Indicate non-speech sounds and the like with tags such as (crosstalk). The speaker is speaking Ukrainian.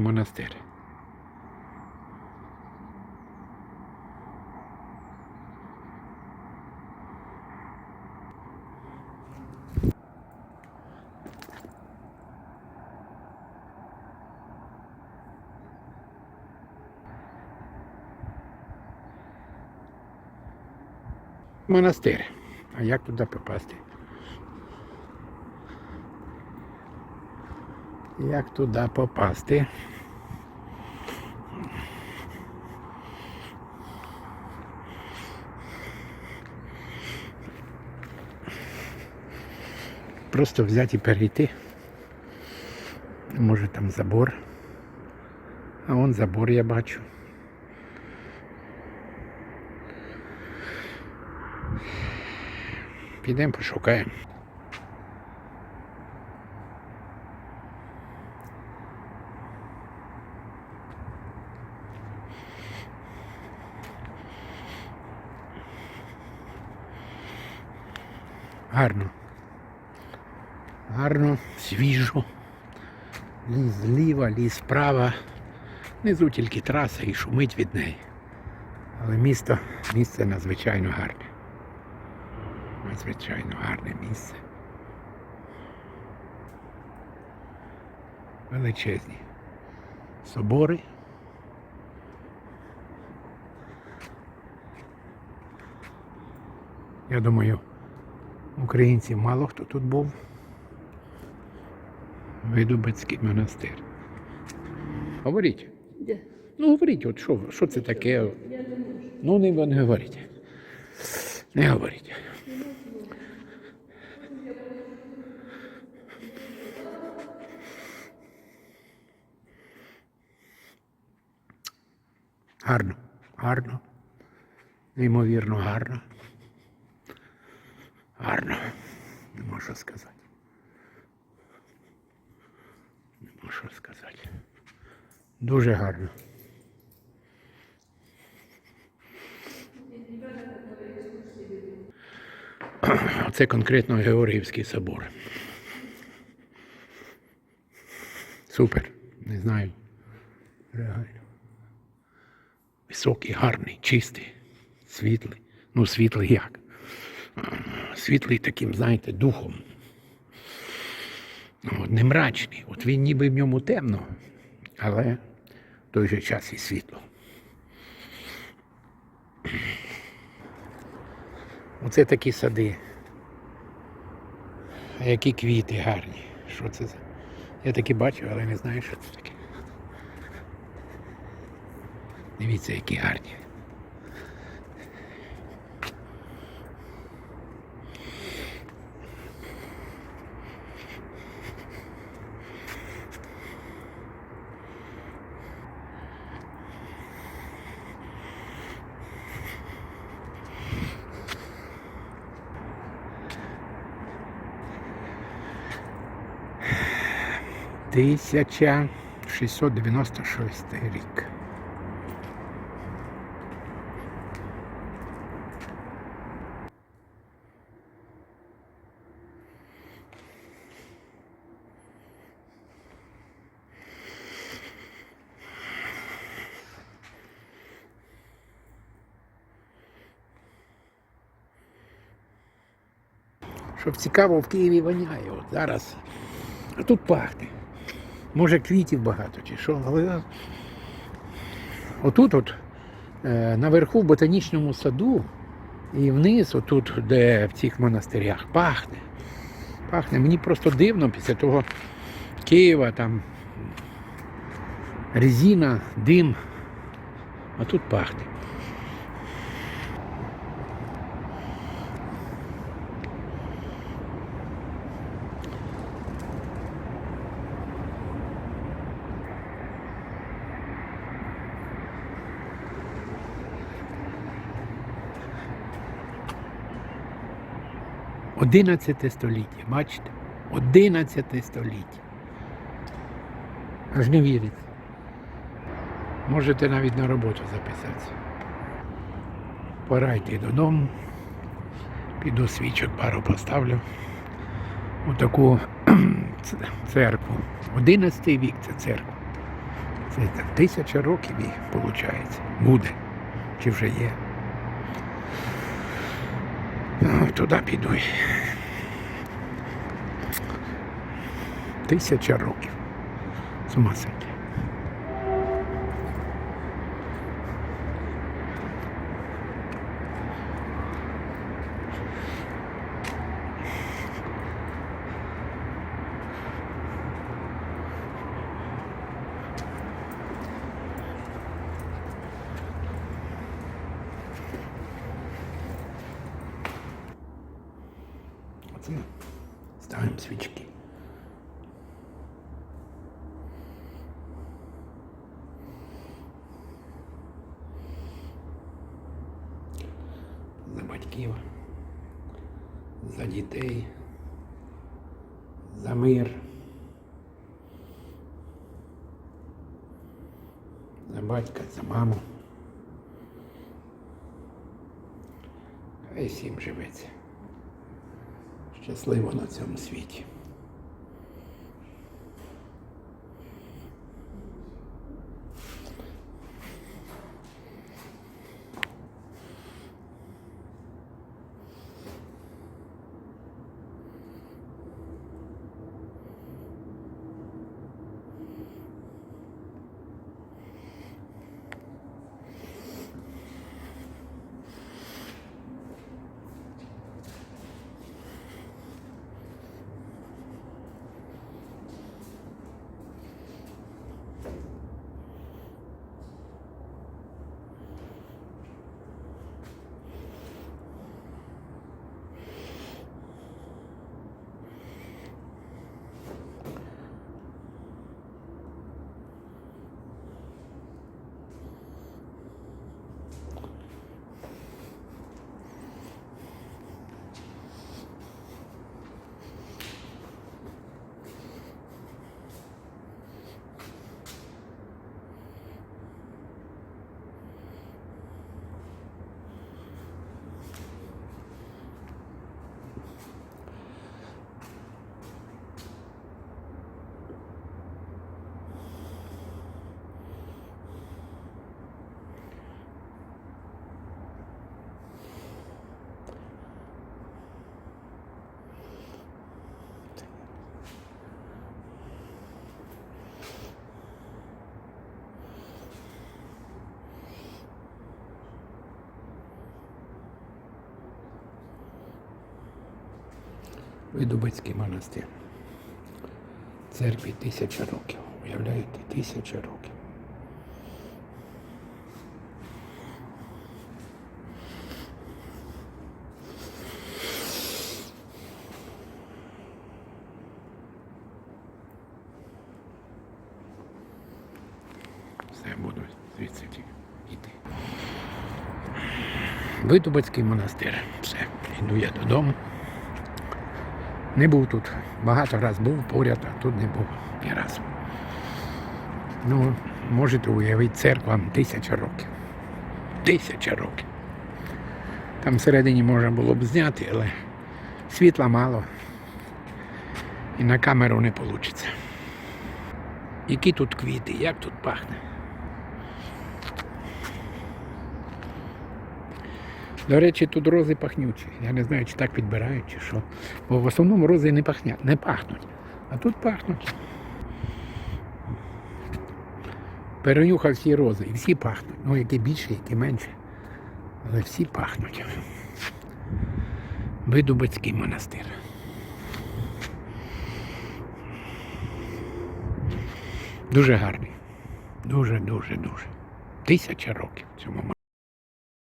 монастир. Монастир. А як туди попасти? Як туди попасти? Просто взяти і перейти. Може там забор. А вон забор я бачу. Підемо пошукаємо. Гарно. Гарно, свіжо. Ліс зліва, ліс справа. Внизу тільки траса і шумить від неї. Але місто, місце надзвичайно гарне. Надзвичайно гарне місце. Величезні собори. Я думаю, українців мало хто тут був. Видубицький монастир. Говоріть. Де? Ну, говоріть, от що, що це таке? Ну, не, не говоріть. Не говоріть. Гарно, гарно. Неймовірно гарно. Гарно. Не можу що сказати. Не можу сказати. Дуже гарно. (clears throat) Це конкретно Георгіївський собор. Супер. Не знаю. Реально. Високий, гарний, чистий, світлий. Ну, світлий як? Світлий таким, знаєте, духом. Ну, не мрачний. От він ніби в ньому темно, але в той же час і світло. Оце такі сади. А які квіти гарні. Що це за? Я такі бачив, але не знаю, що це таке. Дивіться, які гарні. Тисяча 696 рік. Щоб цікаво, в Києві воняє. От зараз. А тут пахне. Може квітів багато чи що, але отут от е, наверху в ботанічному саду і вниз, отут, де в цих монастирях, пахне. Пахне. Мені просто дивно після того Києва, там резина, дим, а тут пахне. Одинадцяте століття, бачите? Одинадцяте століття. Аж не віриться. Можете навіть на роботу записатися. Пора йти додому. Піду свічок пару поставлю. Отаку ц- (clears throat) церкву. Одинадцятий вік це церква. Це тисяча років і виходить. Буде. Чи вже є. Ну, туди піду. Тисяча років. З Оце ставимо свічки. За батьків, за дітей, за мир, за батька, за маму. Хай всім живеться щасливо на цьому світі. Видубицький монастир. Церкві тисяча років. Уявляєте, тисяча років. Все, буду звідси йти. Видубицький монастир. Все, йду я додому. Не був тут. Багато раз був поряд, а тут не був ні разу. Ну, можете уявити, церквам тисяча років. Тисяча років. Там всередині можна було б зняти, але світла мало. І на камеру не вийде. Які тут квіти, як тут пахне. До речі, тут рози пахнючі. Я не знаю, чи так підбирають, чи що. Бо в основному рози не пахнять, не пахнуть. А тут пахнуть. Перенюхав всі рози, і всі пахнуть. Ну, які більше, які менше. Але всі пахнуть. Видубицький монастир. Дуже гарний. Дуже, дуже, дуже. Тисяча років цьому монастирю.